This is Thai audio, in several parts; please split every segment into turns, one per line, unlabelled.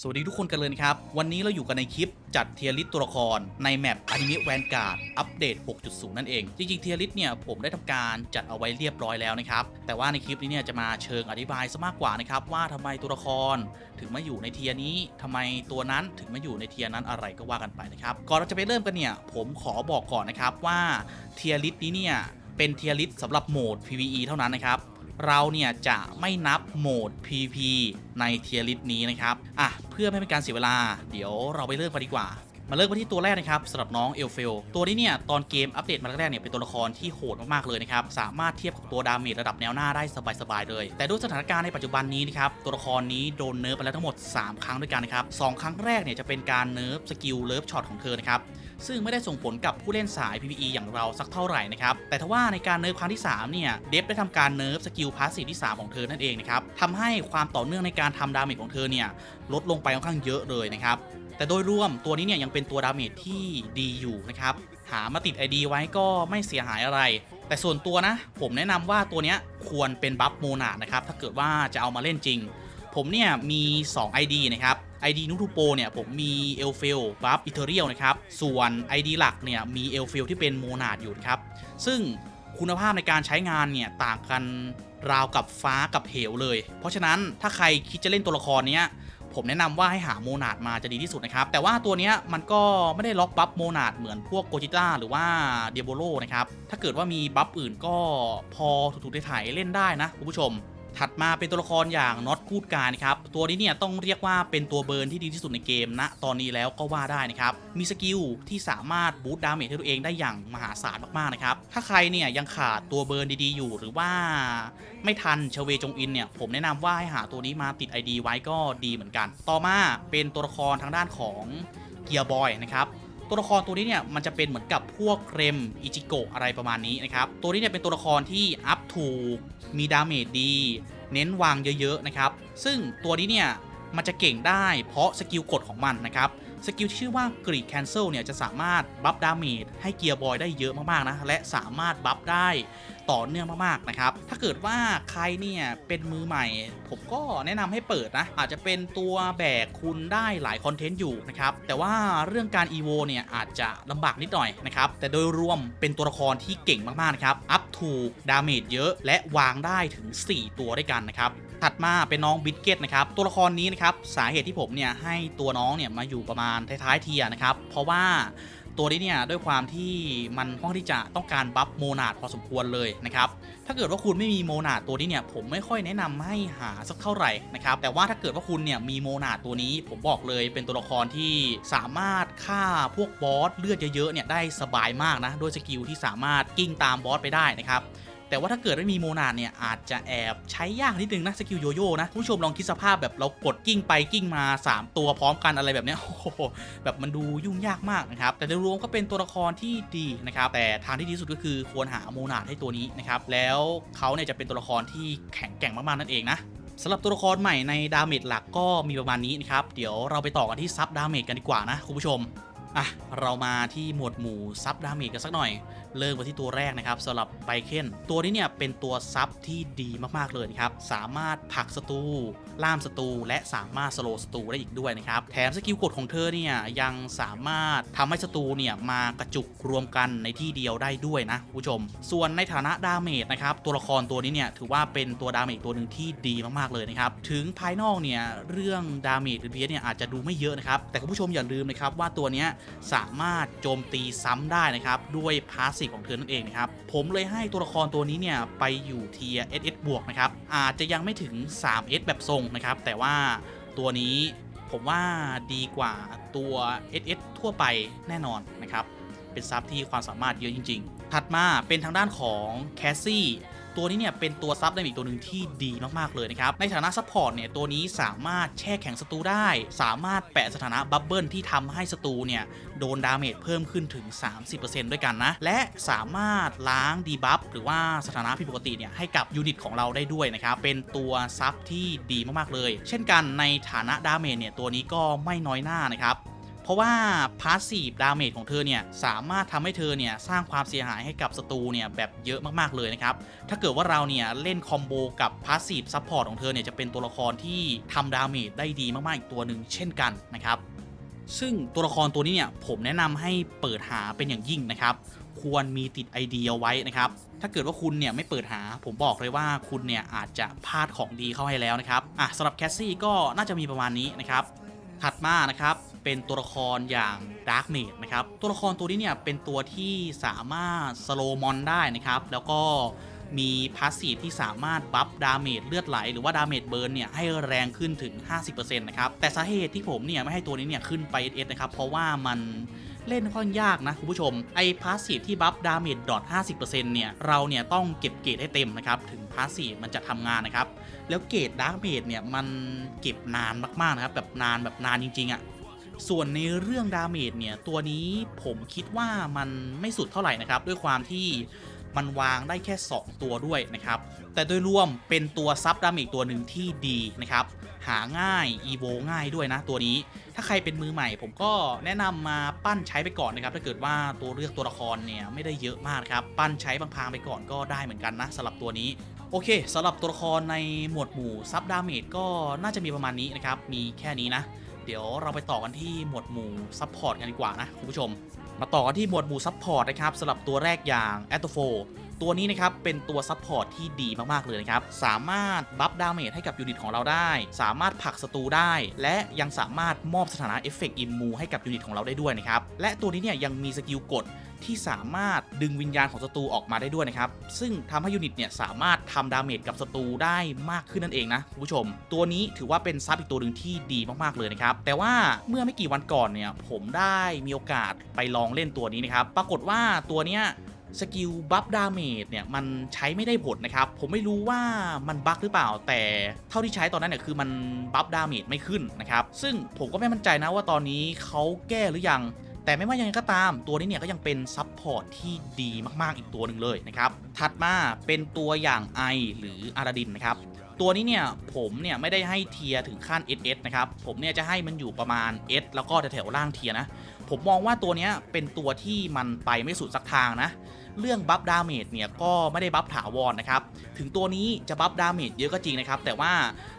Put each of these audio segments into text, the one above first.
สวัสดีทุกคนกันเลยนครับ วันนี้เราอยู่กันในคลิปจัดเทียริสต,ตัวละครในแมปอนิเมะแวนการ์ดอัปเดต 6.0 นั่นเอง จริงๆเทียริสเนี่ยผมได้ทำการจัดเอาไว้เรียบร้อยแล้วนะครับ แต่ว่าในคลิปนี้เนี่ยจะมาเชิงอธิบายซะมากกว่านะครับ ว่าทำไมตัวละคร ถึงมาอยู่ในเทียนี้ทำไมตัวนั้นถึงมาอยู่ในเทียนั้นอะไรก็ว่ากันไปนะครับก่อนเราจะไปเริ่มกันเนี่ยผมขอบอกก่อนนะครับว่าเทียริสนี้เนี่ยเป็นเทียริสสำหรับโหมด PVE เท่านั้นนะครับ เราเนี่ยจะไม่นับโหมด PP ในเทียร์ลิสต์นี้นะครับอะเพื่อไม่เป็นการเสียเวลา เดี๋ยวเราไปเริ่มกันดีกว่ามาเริ่มกันที่ตัวแรกนะครับสำหรับน้องเอลเฟลตัวนี้เนี่ย ตอนเกมอัปเดตมาแรกๆเนี่ย เป็นตัวละครที่โหดมากๆเลยนะครับ สามารถเทียบกับตัวดาเมจระดับแนวหน้าได้สบายๆเลย แต่ด้วยสถานการณ์ในปัจจุบันนี้นะครับ ตัวละครนี้โดนเนิร์ฟไปแล้วทั้งหมด 3 ครั้งด้วยกันนะครับสองครั้งแรกเนี่ยจะเป็นการเนิร์ฟสกิลเลิฟช็อตของเธอนะครับ ซึ่งไม่ได้ส่งผลกับผู้เล่นสาย PVE อย่างเราสักเท่าไหร่นะครับ แต่ทว่าในการเนิร์ฟครั้งที่ 3 เนี่ย เดฟได้ทำการเนิร์ฟสกิลพาสซีฟที่ 3 ของเธอนั่นเองนะครับทำให้ความต่อเนื่องในการทำดาเมจของเธอเนี่ยลดลงไปค่อนข้างเยอะเลยนะครับ แต่โดยรวมตัวนี้เนี่ยยังเป็นตัวดาเมจที่ดีอยู่นะครับ หามาติด ID ไว้ก็ไม่เสียหายอะไร แต่ส่วนตัวนะ ผมแนะนำว่าตัวนี้ควรเป็นบัฟโมนาดนะครับ ถ้าเกิดว่าจะเอามาเล่นจริง ผมเนี่ยมี 2 ID นะครับ ID นูทูโปเนี่ยผมมีเอลเฟลบัฟอิเทเรียลนะครับ ส่วน ID หลักเนี่ยมีเอลเฟลที่เป็นโมนาดอยู่ครับ ซึ่งคุณภาพในการใช้งานเนี่ยต่างกันราวกับฟ้ากับเหวเลย เพราะฉะนั้นถ้าใครคิดจะเล่นตัวละครเนี้ยผมแนะนำว่าให้หาโมนาดมาจะดีที่สุดนะครับ แต่ว่าตัวเนี้ยมันก็ไม่ได้ล็อกบัฟโมนาดเหมือนพวกโกจิต้าหรือว่าเดียโบโลนะครับ ถ้าเกิดว่ามีบัฟอื่นก็พอถูกๆถ่ายเล่นได้นะคุณผู้ชม ถัดมาเป็นตัวละครอย่างน็อตกูดการนะครับตัวนี้เนี่ยต้องเรียกว่าเป็นตัวเบิร์นที่ดีที่สุดในเกมณตอนนี้แล้วก็ว่าได้นะครับมีสกิลที่สามารถบูตดาเมจให้ตัวเองได้อย่างมหาศาลมากๆนะครับถ้าใครเนี่ยยังขาดตัวเบิร์นดีๆอยู่หรือว่า ไม่ทันชเวจงอินเนี่ยผมแนะนำว่าให้หาตัวนี้มาติด ID ไว้ก็ดีเหมือนกัน ต่อมาเป็นตัวละครทางด้านของเกียร์บอยนะครับ ตัวละครตัวนี้เนี่ยมันจะเป็นเหมือนกับพวกเรมอิจิโกะอะไรประมาณนี้นะครับตัวนี้เนี่ยเป็นตัวละครที่อัพถูกมีดาเมจดี เน้นวางเยอะๆนะครับซึ่งตัวนี้เนี่ยมันจะเก่งได้เพราะสกิลกดของมันนะครับ สกิลที่ชื่อว่ากรีดแคนเซิลเนี่ยจะสามารถบัฟดาเมจให้เกียร์บอยได้เยอะมากๆนะและสามารถบัฟได้ต่อเนื่องมากๆนะครับ ถ้าเกิดว่าใครเนี่ยเป็นมือใหม่ ผมก็แนะนำให้เปิดนะ อาจจะเป็นตัวแบกคุณได้หลายคอนเทนต์อยู่นะครับ แต่ว่าเรื่องการ EVO เนี่ยอาจจะลำบากนิดหน่อยนะครับ แต่โดยรวมเป็นตัวละครที่เก่งมากๆนะครับ อัพถูก ดาเมจเยอะ และวางได้ถึง 4 ตัวด้วยกันนะครับ ถัดมาเป็นน้องบิทเกตนะครับตัวละครนี้นะครับสาเหตุที่ผมเนี่ยให้ตัวน้องเนี่ยมาอยู่ประมาณท้ายๆเทียนะครับเพราะว่าตัวนี้เนี่ยด้วยความที่มันค่อนข้างที่จะต้องการบัฟโมนาดพอสมควรเลยนะครับถ้าเกิดว่าคุณไม่มีโมนาดตัวนี้เนี่ยผมไม่ค่อยแนะนำให้หาสักเท่าไหร่นะครับแต่ว่าถ้าเกิดว่าคุณเนี่ยมีโมนาดตัวนี้ ผมบอกเลยเป็นตัวละครที่สามารถฆ่าพวกบอสเลือดเยอะๆเนี่ยได้สบายมากนะด้วยสกิลที่สามารถกิ้งตามบอสไปได้นะครับ แต่ว่าถ้าเกิดไม่มีโมนาดเนี่ยอาจจะแอบใช้ยากนิดนึงนะสกิลโยโย่นะคุณผู้ชมลองคิดสภาพแบบเรากดกิ้งไปกิ้งมา 3 ตัวพร้อมกันอะไรแบบเนี้ยโอ้โหแบบมันดูยุ่งยากมากนะครับแต่โดยรวมก็เป็นตัวละครที่ดีนะครับแต่ทางที่ดีสุดก็คือควรหาโมนาดให้ตัวนี้นะครับแล้วเขาเนี่ยจะเป็นตัวละครที่แข็งแกร่งมากๆนั่นเองนะสำหรับตัวละครใหม่ในดาเมจหลักก็มีประมาณนี้นะครับ เดี๋ยวเราไปต่อกันที่ซับดาเมจกันดีกว่านะคุณผู้ชม อะ เรามาที่หมวดหมู่ซับดาเมจกันสักหน่อย เริ่มกันที่ตัวแรกนะครับสำหรับไบเคนตัวนี้เนี่ยเป็นตัวซับที่ดีมากๆเลยครับ สามารถผลักศัตรูล่ามศัตรูและสามารถสโลว์ศัตรูได้อีกด้วยนะครับ แถมสกิลกดของเธอเนี่ยยังสามารถทำให้ศัตรูเนี่ยมากระจุกรวมกันในที่เดียวได้ด้วยนะคุณผู้ชม ส่วนในฐานะดาเมจนะครับตัวละครตัวนี้เนี่ยถือว่าเป็นตัวดาเมจตัวหนึ่งที่ดีมากๆเลยนะครับถึงภายนอกเนี่ยเรื่องดาเมจหรือเพียเนี่ยอาจจะดูไม่เยอะนะครับแต่คุณผู้ชมอย่าลืมนะครับว่าตัวเนี้ยสามารถโจมตีซ้ำได้นะครับ ด้วยพาสซีฟของเธอนั่นเองนะครับ ผมเลยให้ตัวละครตัวนี้เนี่ย ไปอยู่เทีย SS บวกนะครับ อาจจะยังไม่ถึง 3S แบบทรงนะครับ แต่ว่าตัวนี้ผมว่าดีกว่าตัว SS ทั่วไปแน่นอนนะครับ เป็นซับที่ความสามารถเยอะจริง ๆ ถัดมาเป็นทางด้านของแคสซี่ ตัวนี้เนี่ยเป็นตัวซับได้อีกตัวหนึ่งที่ดีมากๆเลยนะครับ ในฐานะซัพพอร์ตเนี่ยตัวนี้สามารถแช่แข็งศัตรูได้ สามารถแปะสถานะบับเบิลที่ทำให้ศัตรูเนี่ยโดนดาเมจเพิ่มขึ้นถึง 30%ด้วยกันนะ และสามารถล้างดีบัฟหรือว่าสถานะผิดปกติเนี่ยให้กับยูนิตของเราได้ด้วยนะครับ เป็นตัวซับที่ดีมากๆเลย เช่นกันในฐานะดาเมจเนี่ยตัวนี้ก็ไม่น้อยหน้านะครับ เพราะว่าพาสซีฟดาเมจของเธอเนี่ยสามารถทำให้เธอเนี่ยสร้างความเสียหายให้กับศัตรูเนี่ยแบบเยอะมากๆเลยนะครับถ้าเกิดว่าเราเนี่ยเล่นคอมโบกับพาสซีฟซัพพอร์ตของเธอเนี่ยจะเป็นตัวละครที่ทำดาเมจได้ดีมากๆอีกตัวหนึ่งเช่นกันนะครับซึ่งตัวละครตัวนี้เนี่ยผมแนะนำให้เปิดหาเป็นอย่างยิ่งนะครับควรมีติด ID เอาไว้นะครับ ถ้าเกิดว่าคุณเนี่ยไม่เปิดหา ผมบอกเลยว่าคุณเนี่ยอาจจะพลาดของดีเข้าให้แล้วนะครับ อะสำหรับแคสซี่ก็น่าจะมีประมาณนี้นะครับ ถัดมานะครับ เป็นตัวละครอย่างดาร์กเม e นะครับ ตัวละครตัวนี้เนี่ยเป็นตัวที่สามารถสโลมอนได้นะครับ แล้วก็มีพาสซีฟที่สามารถบัฟดาเมจเลือดไหล หรือว่าดาเมจเบิร์นเนี่ยให้แรงขึ้นถึง 50%นะครับ แต่สาเหตุที่ผมเนี่ยไม่ให้ตัวนี้เนี่ยขึ้นไป SS นะครับ เพราะว่ามันเล่นค่อนยากนะคุณผู้ชม ไอ้พาสซีฟที่บัฟดาเมจดอท50%เนี่ย เราเนี่ยต้องเก็บเกรดให้เต็มนะครับ ถึงพาสซีฟมันจะทำงานนะครับ แล้วเกรดดาร์เมจเนี่ยมันเก็บนานมากๆนะครับแบบนานแบบนานจริงๆอะ่ะ ส่วนในเรื่องดาเมจเนี่ยตัวนี้ผมคิดว่ามันไม่สุดเท่าไหร่นะครับ ด้วยความที่มันวางได้แค่ 2 ตัวด้วยนะครับ แต่โดยรวมเป็นตัวซับดาเมจตัวหนึ่งที่ดีนะครับ หาง่ายอีโวง่ายด้วยนะตัวนี้ ถ้าใครเป็นมือใหม่ผมก็แนะนำมาปั้นใช้ไปก่อนนะครับ ถ้าเกิดว่าตัวเลือกตัวละครเนี่ยไม่ได้เยอะมากครับ ปั้นใช้บางๆไปก่อนก็ได้เหมือนกันนะสำหรับตัวนี้โอเคสำหรับตัวละครในหมวดหมู่ซับดาเมจก็น่าจะมีประมาณนี้นะครับ มีแค่นี้นะ เดี๋ยวเราไปต่อกันที่หมวดหมู่ซัพพอร์ตกันดีกว่านะคุณผู้ชม มาต่อกันที่หมวดหมู่ซัพพอร์ตนะครับสำหรับตัวแรกอย่างแอตโตโฟ ตัวนี้นะครับเป็นตัวซับพอร์ตที่ดีมากๆเลยนะครับ สามารถบัฟดาเมจให้กับยูนิตของเราได้ สามารถผลักศัตรูได้ และยังสามารถมอบสถานะเอฟเฟกต์อิมมูให้กับยูนิตของเราได้ด้วยนะครับ และตัวนี้เนี่ยยังมีสกิลกดที่สามารถดึงวิญญาณของศัตรูออกมาได้ด้วยนะครับ ซึ่งทำให้ยูนิตเนี่ยสามารถทำดาเมจกับศัตรูได้มากขึ้นนั่นเองนะคุณผู้ชม ตัวนี้ถือว่าเป็นซับอีกตัวหนึ่งที่ดีมากๆเลยนะครับ แต่ว่าเมื่อไม่กี่วันก่อนเนี่ยผมได้มีโอกาสไปลองเล่นตัวนี้นะครับ ปรากฏว่าตัวเนี้ย สกิลบัฟดาเมจเนี่ยมันใช้ไม่ได้ผลนะครับ ผมไม่รู้ว่ามันบั๊กหรือเปล่า แต่เท่าที่ใช้ตอนนั้นเนี่ยคือมันบัฟดาเมจไม่ขึ้นนะครับ ซึ่งผมก็ไม่มั่นใจนะว่าตอนนี้เขาแก้หรือยัง แต่ไม่ว่ายังไงก็ตาม ตัวนี้เนี่ยก็ยังเป็นซับพอร์ตที่ดีมากๆอีกตัวหนึ่งเลยนะครับ ถัดมาเป็นตัวอย่างไอหรืออาราดินนะครับตัวนี้เนี่ยผมเนี่ยไม่ได้ให้เทียถึงขั้น SS นะครับ ผมเนี่ยจะให้มันอยู่ประมาณ S แล้วก็แถวๆล่างเทียนะ ผมมองว่าตัวนี้เป็นตัวที่มันไปไม่สุดสักทางนะ เรื่องบัฟดาเมจเนี่ยก็ไม่ได้บัฟถาวรนะครับ ถึงตัวนี้จะบัฟดาเมจเยอะก็จริงนะครับ แต่ว่า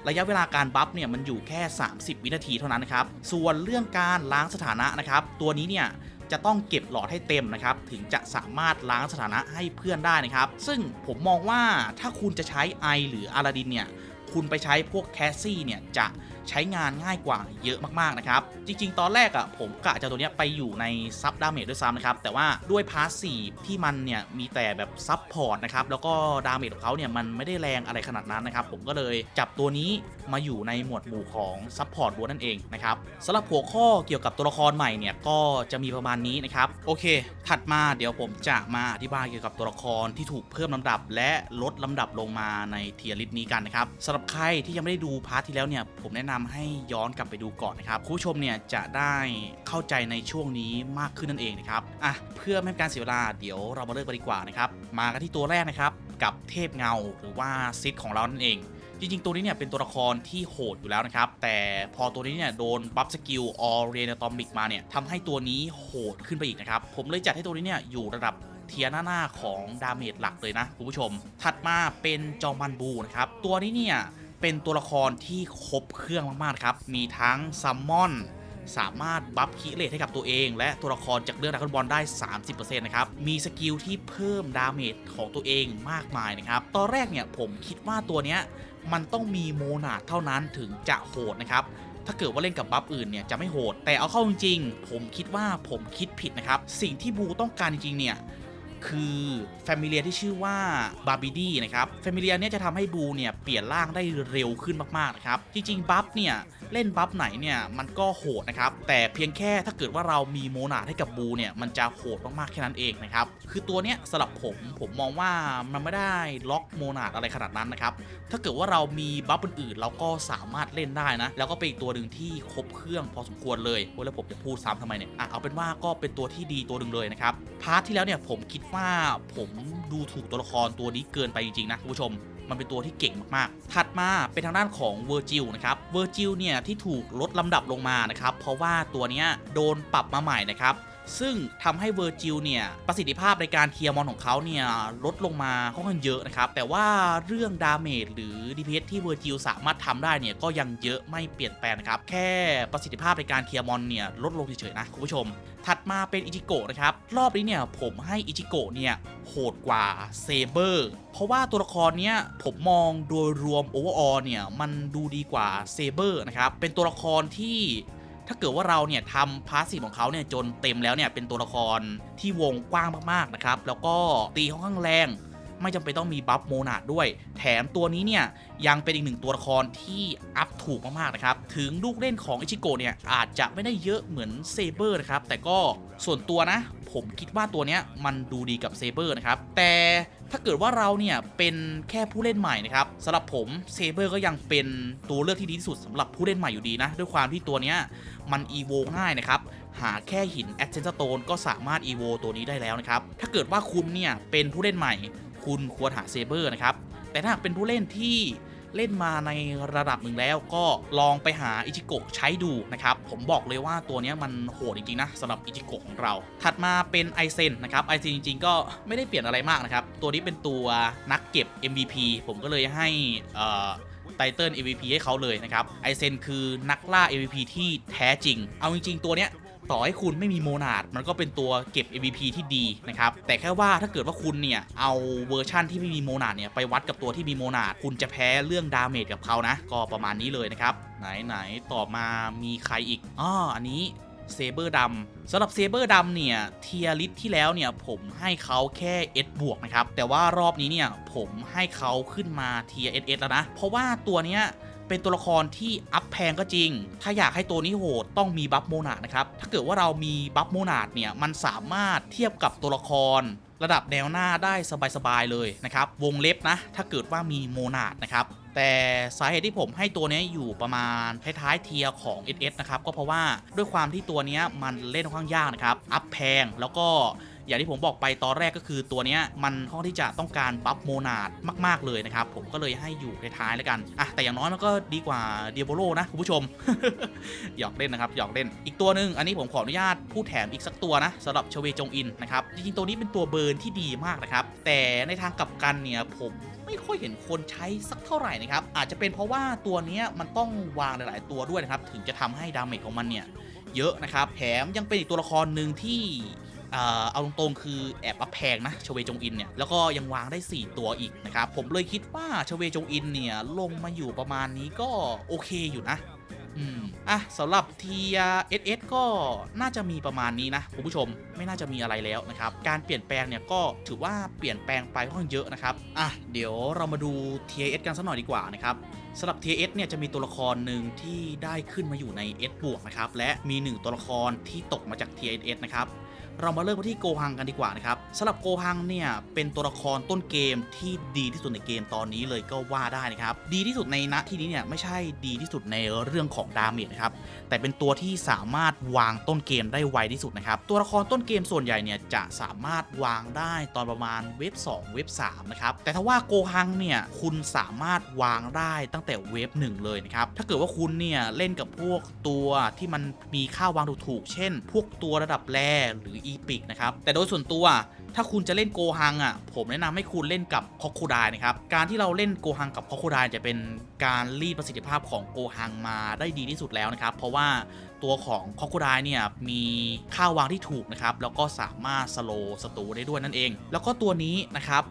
ระยะเวลาการบัฟเนี่ยมันอยู่แค่ 30 วินาทีเท่านั้นนะครับ ส่วนเรื่องการล้างสถานะนะครับ ตัวนี้เนี่ยจะต้องเก็บหลอดให้เต็มนะครับ ถึงจะสามารถล้างสถานะให้เพื่อนได้นะครับ ซึ่งผมมองว่าถ้าคุณจะใช้ไอหรืออาราดินเนี่ยคุณไปใช้พวกแคสซี่เนี่ยจะ ใช้งานง่ายกว่าเยอะมากๆนะครับ จริง ๆ ตอนแรกอะ่ะผมกะจะตัวเนี้ยไปอยู่ในซับดาเมจด้วยซ้ำนะครับ แต่ว่าด้วยพาสซีฟที่มันเนี่ยมีแต่แบบซับพอร์ตนะครับแล้วก็ดาเมจของเขาเนี่ยมันไม่ได้แรงอะไรขนาดนั้นนะครับผมก็เลยจับตัวนี้มาอยู่ในหมวดหมู่ของซับพอร์ตล้วนนั่นเองนะครับสำหรับหัวข้อเกี่ยวกับตัวละครใหม่เนี่ยก็จะมีประมาณนี้นะครับโอเค ถัดมาเดี๋ยวผมจะมาอธิบายเกี่ยวกับตัวละครที่ถูกเพิ่มลำดับ และลดลำดับลงมาในเทียร์ลิสต์นี้กันนะครับสำหรับใครที่ยังไม่ได้ดูพาร์ทที่แล้วเนี่ยผมแนะนำให้ย้อนกลับไปดูก่อนนะครับผู้ชมเนี่ยจะได้เข้าใจในช่วงนี้มากขึ้นนั่นเองนะครับอะเพื่อไม่ให้การเสียเวลาเดี๋ยวเรามาเริ่มกันดีกว่านะครับมากันที่ตัวแรกนะครับกับเทพเงาหรือว่าซิดของเรานั่นเองจริงๆ ตัวนี้เนี่ยเป็นตัวละครที่โหดอยู่แล้วนะครับ แต่พอตัวนี้เนี่ยโดนบัฟสกิลออเรนตอมิกมาเนี่ยทำให้ตัวนี้โหดขึ้นไปอีกนะครับ ผมเลยจัดให้ตัวนี้เนี่ยอยู่ระดับเทียร์หน้าๆของดาเมจหลักเลยนะคุณผู้ชม ถัดมาเป็นจอมันบูนะครับ ตัวนี้เนี่ย เป็นตัวละครที่ครบเครื่องมากๆครับ มีทั้งซัมมอนสามารถบัฟคิเลตให้กับตัวเอง และตัวละครจากเรื่องดราก้อนบอลได้ 30%นะครับ มีสกิลที่เพิ่มดาเมจของตัวเองมากมายนะครับ ตอนแรกเนี่ยผมคิดว่าตัวเนี้ยมันต้องมีโมนาดเท่านั้นถึงจะโหดนะครับ ถ้าเกิดว่าเล่นกับบัฟอื่นเนี่ยจะไม่โหด แต่เอาเข้าจริงๆผมคิดว่าผมคิดผิดนะครับ สิ่งที่บูต้องการจริงๆเนี่ย คือแฟมิเลียที่ชื่อว่าบาร์บิดี้นะครับแฟมิเลียเนี่ยจะทำให้บูเนี่ยเปลี่ยนร่างได้เร็วขึ้นมากๆนะครับจริงๆบัฟเนี่ยเล่นบัฟไหนเนี่ยมันก็โหดนะครับแต่เพียงแค่ถ้าเกิดว่าเรามีโมนาให้กับบูเนี่ยมันจะโหดมากๆแค่นั้นเองนะครับคือตัวเนี้ยสำหรับผมผมมองว่ามันไม่ได้ล็อกโมนาอะไรขนาดนั้นนะครับถ้าเกิดว่าเรามีบัฟอื่นๆเราก็สามารถเล่นได้นะแล้วก็เป็นอีกตัวหนึ่งที่ครบเครื่องพอสมควรเลยโอ้แล้วผมจะพูดซ้ำทำไมเนี่ยอะเอาเป็นว่าก็เป็นตัวที่ดีตัวหนึ่งเลยนะครับ พาร์ทที่แล้วเนี่ยผมคิดว่าผมดูถูกตัวละครตัวนี้เกินไปจริงๆนะคุณผู้ชม มันเป็นตัวที่เก่งมากๆ ถัดมาเป็นทางด้านของเวอร์จิลนะครับ เวอร์จิลเนี่ยที่ถูกลดลำดับลงมานะครับ เพราะว่าตัวเนี้ยโดนปรับมาใหม่นะครับ ซึ่งทำให้เวอร์จิลเนี่ยประสิทธิภาพในการเคลียร์มอนของเขาเนี่ยลดลงมาค่อนข้างเยอะนะครับ แต่ว่าเรื่องดาเมจหรือ DPS ที่เวอร์จิลสามารถทำได้เนี่ยก็ยังเยอะไม่เปลี่ยนแปลงนะครับ แค่ประสิทธิภาพในการเคลียร์มอนเนี่ยลดลงเฉยๆนะคุณผู้ชม ถัดมาเป็นอิจิโกะนะครับ รอบนี้เนี่ยผมให้อิจิโกะเนี่ยโหดกว่าเซเบอร์เพราะว่าตัวละครเนี้ยผมมองโดยรวมโอเวอร์ออเนี่ยมันดูดีกว่าเซเบอร์นะครับเป็นตัวละครที่ ถ้าเกิดว่าเราเนี่ยทำพาสซีฟของเขาเนี่ยจนเต็มแล้วเนี่ยเป็นตัวละครที่วงกว้างมากๆนะครับแล้วก็ตีค่อนข้างแรง ไม่จำเป็นต้องมีบัฟโมนาดด้วย แถมตัวนี้เนี่ยยังเป็นอีกหนึ่งตัวละครที่อัพถูกมากๆนะครับถึงลูกเล่นของอิชิโกะเนี่ยอาจจะไม่ได้เยอะเหมือนเซเบอร์นะครับแต่ก็ส่วนตัวนะ ผมคิดว่าตัวเนี้ยมันดูดีกับเซเบอร์นะครับ แต่ถ้าเกิดว่าเราเนี่ยเป็นแค่ผู้เล่นใหม่นะครับสำหรับผมเซเบอร์ก็ยังเป็นตัวเลือกที่ดีที่สุดสำหรับผู้เล่นใหม่อยู่ดีนะ ด้วยความที่ตัวเนี้ยมัน EVO ง่ายนะครับหาแค่หิน a d เ e n t โ Stone ก็สามารถ EVO ตัวนี้ได้แล้วนะครับ ถ้าเกิดว่าคุณเนี่ยเป็นผู้เล่นใหม่ คุณควรหาเซเบอร์นะครับ แต่ถ้าเป็นผู้เล่นที่ เล่นมาในระดับหนึ่งแล้วก็ลองไปหาอิจิโกะใช้ดูนะครับผมบอกเลยว่าตัวนี้มันโหดจริงๆนะสำหรับอิจิโกะของเรา ถัดมาเป็นไอเซนนะครับไอเซนจริงๆ ก็ไม่ได้เปลี่ยนอะไรมากนะครับ ตัวนี้เป็นตัวนักเก็บ MVP ผมก็เลยให้ไตเติล MVP ให้เขาเลยนะครับไอเซนคือนักล่า MVP ที่แท้จริง เอาจริงๆ ตัวเนี้ย ต่อให้คุณไม่มีโมนาดมันก็เป็นตัวเก็บ MVP ที่ดีนะครับ แต่แค่ว่าถ้าเกิดว่าคุณเนี่ย เอาเวอร์ชั่นที่ไม่มีโมนาดเนี่ย ไปวัดกับตัวที่มีโมนาด คุณจะแพ้เรื่องดาเมจกับเขานะ ก็ประมาณนี้เลยนะครับ ไหนไหนต่อมามีใครอีกอ้ออันนี้เซเบอร์ดำสำหรับเซเบอร์ดำเนี่ย เทียริสที่แล้วเนี่ย ผมให้เขาแค่ S บวกนะครับ แต่ว่ารอบนี้เนี่ย ผมให้เขาขึ้นมาเทีย SS แล้วนะ เพราะว่าตัวเนี้ย เป็นตัวละครที่อัพแพงก็จริง ถ้าอยากให้ตัวนี้โหดต้องมีบัฟโมนาดนะครับ ถ้าเกิดว่าเรามีบัฟโมนาดเนี่ย มันสามารถเทียบกับตัวละครระดับแนวหน้าได้สบาย ๆ เลยนะครับ วงเล็บนะ ถ้าเกิดว่ามีโมนาดนะครับ แต่สาเหตุที่ผมให้ตัวนี้อยู่ประมาณท้ายๆเทียของ SS นะครับ ก็เพราะว่าด้วยความที่ตัวนี้มันเล่นค่อนข้างยากนะครับ อัพแพงแล้วก็ อย่างที่ผมบอกไปตอนแรกก็คือตัวเนี้ยมันข้างที่จะต้องการบัฟโมนาดมาก ๆ เลยนะครับ ผมก็เลยให้อยู่ท้ายๆแล้วกันอะแต่อย่างน้อยมันก็ดีกว่าเดียโบโลนะคุณผู้ชม หยอกเล่นนะครับหยอกเล่น อีกตัวหนึ่งอันนี้ผมขออนุญาตพูดแถมอีกสักตัวนะสำหรับชเวจงอินนะครับจริงๆตัวนี้เป็นตัวเบิร์นที่ดีมากนะครับแต่ในทางกลับกันเนี่ยผมไม่ค่อยเห็นคนใช้สักเท่าไหร่นะครับ อาจจะเป็นเพราะว่าตัวนี้มันต้องวางหลาย ๆ ตัวด้วยนะครับ ถึงจะทำให้ดาเมจของมันเนี่ยเยอะนะครับ แถมยังเป็นอีกตัวละครหนึ่งที่ เอาตรงๆคือแอบอัพแพงนะชเวจงอินเนี่ยแล้วก็ยังวางได้ 4 ตัวอีกนะครับผมเลยคิดว่าชเวจงอินเนี่ยลงมาอยู่ประมาณนี้ก็โอเคอยู่นะอืมอะสำหรับทีเอสเอสก็น่าจะมีประมาณนี้นะคุณผู้ชมไม่น่าจะมีอะไรแล้วนะครับ การเปลี่ยนแปลงเนี่ยก็ถือว่าเปลี่ยนแปลงไปค่อนข้างเยอะนะครับอะเดี๋ยวเรามาดู TS กันสักหน่อยดีกว่านะครับสำหรับ TS เนี่ยจะมีตัวละครหนึ่งที่ได้ขึ้นมาอยู่ใน S บวกนะครับและมี 1 ตัวละครที่ตกมาจาก TS นะครับ เรามาเริ่มที่โกฮังกันดีกว่านะครับสำหรับโกฮังเนี่ยเป็นตัวละครต้นเกมที่ดีที่สุดในเกมตอนนี้เลยก็ว่าได้นะครับ ดีที่สุดในณที่นี้เนี่ยไม่ใช่ดีที่สุดในเรื่องของดาเมจนะครับ แต่เป็นตัวที่สามารถวางต้นเกมได้ไวที่สุดนะครับ ตัวละครต้นเกมส่วนใหญ่เนี่ยจะสามารถวางได้ตอนประมาณเว็บ 2 เว็บ 3 นะครับ แต่ถ้าว่าโกฮังเนี่ยคุณสามารถวางได้ตั้งแต่เว็บ 1 เลยนะครับ ถ้าเกิดว่าคุณเนี่ยเล่นกับพวกตัวที่มันมีค่าวางถูกๆเช่น พวกตัวระดับแรหรืออีพิกนะครับ แต่โดยส่วนตัวถ้าคุณจะเล่นโกฮังอะผมแนะนำให้คุณเล่นกับคอคูไดนะครับ การที่เราเล่นโกฮังกับคอคูไดจะเป็นการรีดประสิทธิภาพของโกฮังมาได้ดีที่สุดแล้วนะครับ เพราะว่าตัวของคอคูไดเนี่ยมีค่าวางที่ถูกนะครับ แล้วก็สามารถสโลว์สตูได้ด้วยนั่นเอง แล้วก็ตัวนี้นะครับ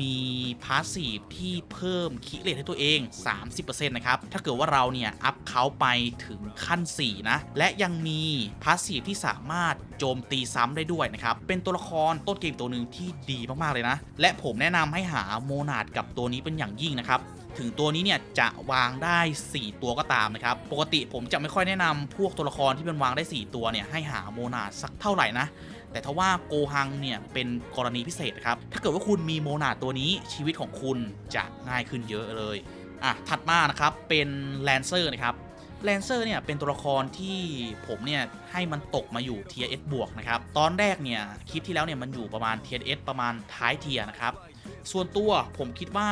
มีพาสซีฟที่เพิ่มคิเลทให้ตัวเอง 30%นะครับ ถ้าเกิดว่าเราเนี่ย อัพเขาไปถึงขั้น 4 นะ และยังมีพาสซีฟที่สามารถโจมตีซ้ำได้ด้วยนะครับ เป็นตัวละครต้นเกมตัวหนึ่งที่ดีมากๆเลยนะ และผมแนะนำให้หาโมนาดกับตัวนี้เป็นอย่างยิ่งนะครับถึงตัวนี้เนี่ยจะวางได้ 4 ตัวก็ตามนะครับ ปกติผมจะไม่ค่อยแนะนำพวกตัวละครที่เป็นวางได้ 4 ตัวเนี่ยให้หาโมนาดสักเท่าไหร่นะ แต่ถ้าว่าโกฮังเนี่ยเป็นกรณีพิเศษครับ ถ้าเกิดว่าคุณมีโมนาตัวนี้ชีวิตของคุณจะง่ายขึ้นเยอะเลย อะ ถัดมานะครับเป็นแลนเซอร์นะครับแลนเซอร์เนี่ยเป็นตัวละครที่ผมเนี่ยให้มันตกมาอยู่เทียสบวกนะครับ ตอนแรกเนี่ยคลิปที่แล้วเนี่ยมันอยู่ประมาณเทียสประมาณท้ายเทียนะครับ ส่วนตัวผมคิดว่า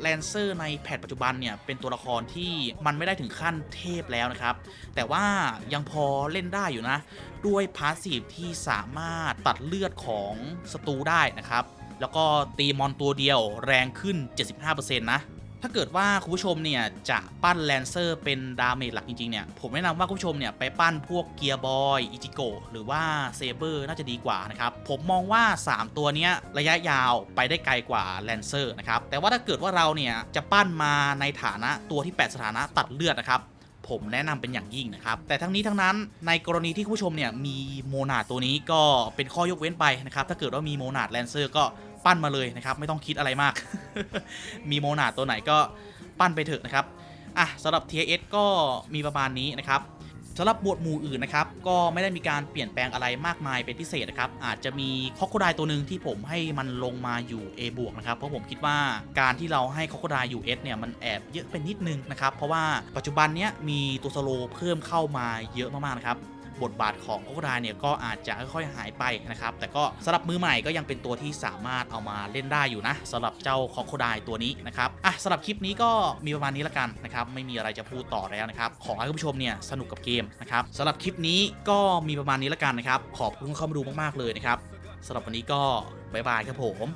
แลนเซอร์ในแพทปัจจุบันเนี่ย เป็นตัวละครที่มันไม่ได้ถึงขั้นเทพแล้วนะครับ แต่ว่ายังพอเล่นได้อยู่นะ ด้วยพาสซีฟที่สามารถตัดเลือดของศัตรูได้นะครับ แล้วก็ตีมอนตัวเดียวแรงขึ้น 75%นะ ถ้าเกิดว่าคุณผู้ชมเนี่ยจะปั้นแลนเซอร์เป็นดาเมจหลักจริงๆเนี่ยผมแนะนำว่าคุณผู้ชมเนี่ยไปปั้นพวกเกียร์บอยอิจิโกหรือว่าเซเบอร์น่าจะดีกว่านะครับผมมองว่า 3 ตัวเนี้ยระยะยาวไปได้ไกลกว่าแลนเซอร์นะครับแต่ว่าถ้าเกิดว่าเราเนี่ยจะปั้นมาในฐานะตัวที่ 8 สถานะตัดเลือดนะครับผมแนะนำเป็นอย่างยิ่งนะครับ แต่ทั้งนี้ทั้งนั้นในกรณีที่คุณผู้ชมเนี่ยมีโมนาตัวนี้ก็เป็นข้อยกเว้นไปนะครับ ถ้าเกิดว่ามีโมนาแลนเซอร์ก็ ปั้นมาเลยนะครับ ไม่ต้องคิดอะไรมาก มีโมนาตัวไหนก็ปั้นไปเถอะนะครับ อะสำหรับ TS ก็มีประมาณนี้นะครับสำหรับหมวดหมู่อื่นนะครับ ก็ไม่ได้มีการเปลี่ยนแปลงอะไรมากมายเป็นพิเศษนะครับ อาจจะมีคอกโคไดตัวหนึ่งที่ผมให้มันลงมาอยู่ A บวกนะครับ เพราะผมคิดว่าการที่เราให้คอกโคไดอยู่ S เนี่ย มันแอบเยอะไปนิดนึงนะครับ เพราะว่าปัจจุบันเนี้ยมีตัวสโลเพิ่มเข้ามาเยอะมากๆนะครับ บทบาทของโคโคไดเนี่ยก็อาจจะค่อยๆหายไปนะครับ แต่ก็สำหรับมือใหม่ก็ยังเป็นตัวที่สามารถเอามาเล่นได้อยู่นะสำหรับเจ้าคอโคไดตัวนี้นะครับอะสำหรับคลิปนี้ก็มีประมาณนี้ละกันนะครับไม่มีอะไรจะพูดต่อแล้วนะครับขอให้คุณผู้ชมเนี่ยสนุกกับเกมนะครับสำหรับคลิปนี้ก็มีประมาณนี้ละกันนะครับขอบคุณเข้ามาดูมากๆเลยนะครับสำหรับวันนี้ก็บ๊ายบายครับผม